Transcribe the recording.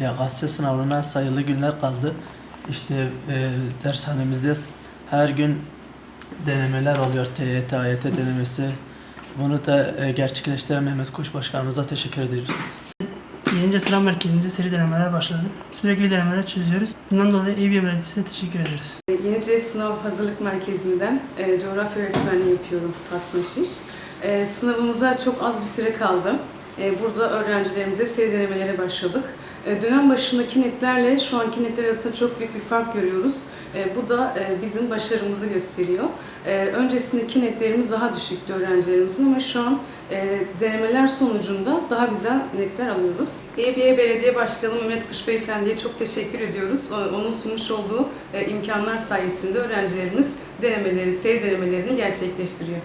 YKS sınavına sayılı günler kaldı. İşte e, dershanemizde her gün denemeler oluyor. TYT, AYT denemesi. Bunu da e, gerçekleştiren Mehmet Koç Başkanımıza teşekkür ederiz. 7. sınav merkezinde seri denemeler başladı. Sürekli denemeler çözüyoruz. Bundan dolayı EBM Belediyesi'ne teşekkür ederiz. Yenice Sınav Hazırlık Merkezi'nden e, coğrafya öğretmenliği yapıyorum Fatma Şiş. E, sınavımıza çok az bir süre kaldı. E, burada öğrencilerimize seri denemelere başladık. E, dönem başındaki netlerle şu anki netler arasında çok büyük bir fark görüyoruz. E, bu da e, bizim başarımızı gösteriyor. Öncesindeki netlerimiz daha düşüktü öğrencilerimizin ama şu an denemeler sonucunda daha güzel netler alıyoruz. EBA Belediye Başkanı Mehmet Kuş Beyefendi'ye çok teşekkür ediyoruz. Onun sunmuş olduğu imkanlar sayesinde öğrencilerimiz denemeleri, seri denemelerini gerçekleştiriyor.